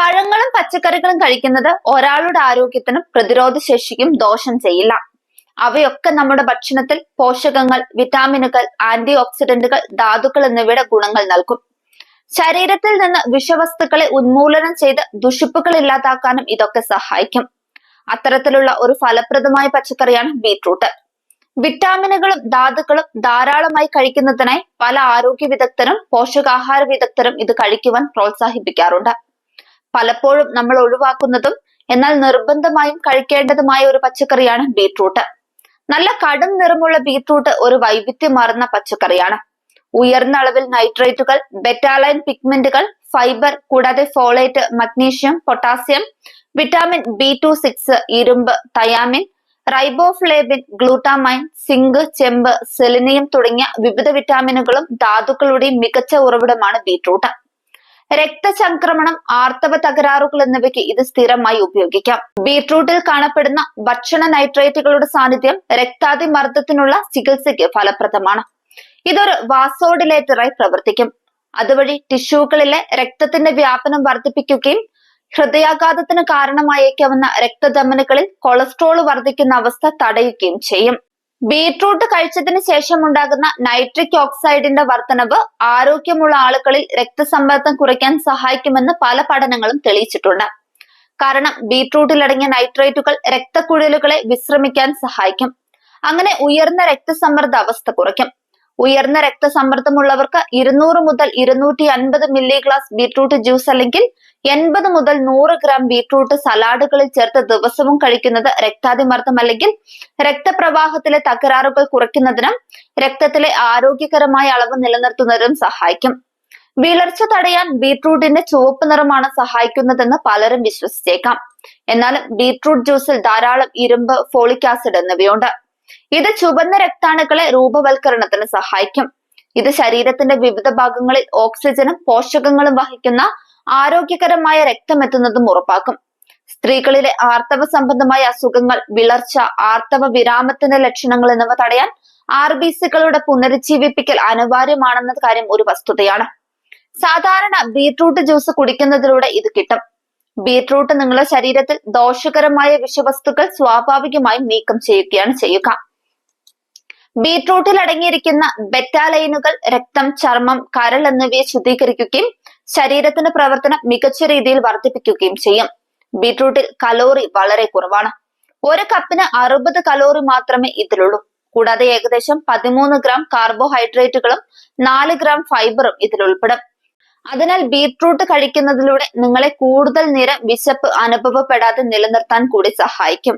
പഴങ്ങളും പച്ചക്കറികളും കഴിക്കുന്നത് ഒരാളുടെ ആരോഗ്യത്തിനും പ്രതിരോധ ശേഷിക്കും ദോഷം ചെയ്യില്ല. അവയൊക്കെ നമ്മുടെ ഭക്ഷണത്തിൽ പോഷകങ്ങൾ വിറ്റാമിനുകൾ ആന്റി ഓക്സിഡന്റുകൾ ധാതുക്കൾ എന്നിവയുടെ ഗുണങ്ങൾ നൽകും. ശരീരത്തിൽ നിന്ന് വിഷവസ്തുക്കളെ ഉന്മൂലനം ചെയ്ത് ദുഷിപ്പുകൾ ഇല്ലാതാക്കാനും ഇതൊക്കെ സഹായിക്കും. അത്തരത്തിലുള്ള ഒരു ഫലപ്രദമായ പച്ചക്കറിയാണ് ബീട്രൂട്ട്. വിറ്റാമിനുകളും ധാതുക്കളും ധാരാളമായി കഴിക്കുന്നതിനായി പല ആരോഗ്യ വിദഗ്ധരും പോഷകാഹാര വിദഗ്ധരും ഇത് കഴിക്കുവാൻ പ്രോത്സാഹിപ്പിക്കാറുണ്ട്. പലപ്പോഴും നമ്മൾ ഒഴിവാക്കുന്നതും എന്നാൽ നിർബന്ധമായും കഴിക്കേണ്ടതുമായ ഒരു പച്ചക്കറിയാണ് ബീട്രൂട്ട്. നല്ല കടും നിറമുള്ള ബീട്രൂട്ട് ഒരു വൈവിധ്യമാർന്ന പച്ചക്കറിയാണ്. ഉയർന്ന അളവിൽ നൈട്രേറ്റുകൾ ബെറ്റാലൈൻ പിഗ്മെന്റുകൾ ഫൈബർ കൂടാതെ folate magnesium potassium vitamin B two six ഇരുമ്പ് തയാമിൻ റൈബോഫ്ലേബിൻ ഗ്ലൂട്ടാമൈൻ സിങ്ക് ചെമ്പ് സെലിനിയം തുടങ്ങിയ വിവിധ വിറ്റാമിനുകളും ധാതുക്കളുടെയും മികച്ച ഉറവിടമാണ് ബീട്രൂട്ട്. രക്തചംക്രമണം ആർത്തവ തകരാറുകൾ എന്നിവയ്ക്ക് ഇത് സ്ഥിരമായി ഉപയോഗിക്കാം. ബീട്രൂട്ടിൽ കാണപ്പെടുന്ന ഭക്ഷണ നൈട്രേറ്റുകളുടെ സാന്നിധ്യം രക്താതിമർദ്ദത്തിനുള്ള ചികിത്സയ്ക്ക് ഫലപ്രദമാണ്. ഇതൊരു വാസോഡിലേറ്ററായി പ്രവർത്തിക്കും. അതുവഴി ടിഷ്യൂകളിലെ രക്തത്തിന്റെ വ്യാപനം വർദ്ധിപ്പിക്കുകയും ഹൃദയാഘാതത്തിന് കാരണമായേക്കാവുന്ന രക്തധമനികളിൽ കൊളസ്ട്രോൾ വർദ്ധിക്കുന്ന അവസ്ഥ തടയുകയും ചെയ്യും. ബീട്രൂട്ട് കഴിച്ചതിന് ശേഷം ഉണ്ടാകുന്ന നൈട്രിക് ഓക്സൈഡിന്റെ വർധനവ് ആരോഗ്യമുള്ള ആളുകളിൽ രക്തസമ്മർദ്ദം കുറയ്ക്കാൻ സഹായിക്കുമെന്ന് പല പഠനങ്ങളും തെളിയിച്ചിട്ടുണ്ട്. കാരണം ബീട്രൂട്ടിൽ അടങ്ങിയ നൈട്രേറ്റുകൾ രക്തക്കുഴലുകളെ വിശ്രമിക്കാൻ സഹായിക്കും. അങ്ങനെ ഉയർന്ന രക്തസമ്മർദ്ദ അവസ്ഥ കുറയ്ക്കും. ഉയർന്ന രക്തസമ്മർദ്ദമുള്ളവർക്ക് ഇരുന്നൂറ് മുതൽ ഇരുന്നൂറ്റി അൻപത് മില്ലി ഗ്ലാസ് ബീട്രൂട്ട് ജ്യൂസ് അല്ലെങ്കിൽ എൺപത് മുതൽ നൂറ് ഗ്രാം ബീട്രൂട്ട് സലാഡുകളിൽ ചേർത്ത് ദിവസവും കഴിക്കുന്നത് രക്താതിമർദ്ദം അല്ലെങ്കിൽ രക്തപ്രവാഹത്തിലെ തകരാറുകൾ കുറയ്ക്കുന്നതിനും രക്തത്തിലെ ആരോഗ്യകരമായ അളവ് നിലനിർത്തുന്നതിനും സഹായിക്കും. വിളർച്ച തടയാൻ ബീട്രൂട്ടിന്റെ ചുവപ്പ് നിറമാണ് സഹായിക്കുന്നതെന്ന് പലരും വിശ്വസിച്ചേക്കാം. എന്നാലും ബീട്രൂട്ട് ജ്യൂസിൽ ധാരാളം ഇരുമ്പ് ഫോളിക് ആസിഡ് എന്നിവയുണ്ട്. ഇത് ചുവന്ന രക്താണുക്കളെ രൂപവൽക്കരണത്തിന് സഹായിക്കും. ഇത് ശരീരത്തിന്റെ വിവിധ ഭാഗങ്ങളിൽ ഓക്സിജനും പോഷകങ്ങളും വഹിക്കുന്ന ആരോഗ്യകരമായ രക്തം എത്തുന്നതും ഉറപ്പാക്കും. സ്ത്രീകളിലെ ആർത്തവ സംബന്ധമായ അസുഖങ്ങൾ വിളർച്ച ആർത്തവ വിരാമത്തിന്റെ ലക്ഷണങ്ങൾ എന്നിവ തടയാൻ ആർ ബി സികളുടെ പുനരുജ്ജീവിപ്പിക്കൽ അനിവാര്യമാണെന്ന കാര്യം ഒരു വസ്തുതയാണ്. സാധാരണ ബീട്രൂട്ട് ജ്യൂസ് കുടിക്കുന്നതിലൂടെ ഇത് കിട്ടും. ബീട്രൂട്ട് നിങ്ങളുടെ ശരീരത്തിൽ ദോഷകരമായ വിഷവസ്തുക്കൾ സ്വാഭാവികമായും നീക്കം ചെയ്യുകയാണ് ചെയ്യുക. ബീട്രൂട്ടിൽ അടങ്ങിയിരിക്കുന്ന ബെറ്റാലൈനുകൾ രക്തം ചർമ്മം കരൾ എന്നിവയെ ശുദ്ധീകരിക്കുകയും ശരീരത്തിന്റെ പ്രവർത്തനം മികച്ച രീതിയിൽ വർദ്ധിപ്പിക്കുകയും ചെയ്യും. ബീട്രൂട്ടിൽ കലോറി വളരെ കുറവാണ്. ഒരു കപ്പിന് അറുപത് കലോറി മാത്രമേ ഇതിലുള്ളൂ. കൂടാതെ ഏകദേശം പതിമൂന്ന് ഗ്രാം കാർബോഹൈഡ്രേറ്റുകളും നാല് ഗ്രാം ഫൈബറും ഇതിൽ ഉൾപ്പെടും. അതിനാൽ ബീട്രൂട്ട് കഴിക്കുന്നതിലൂടെ നിങ്ങളെ കൂടുതൽ നേരം വിശപ്പ് അനുഭവപ്പെടാതെ നിലനിർത്താൻ കൂടി സഹായിക്കും.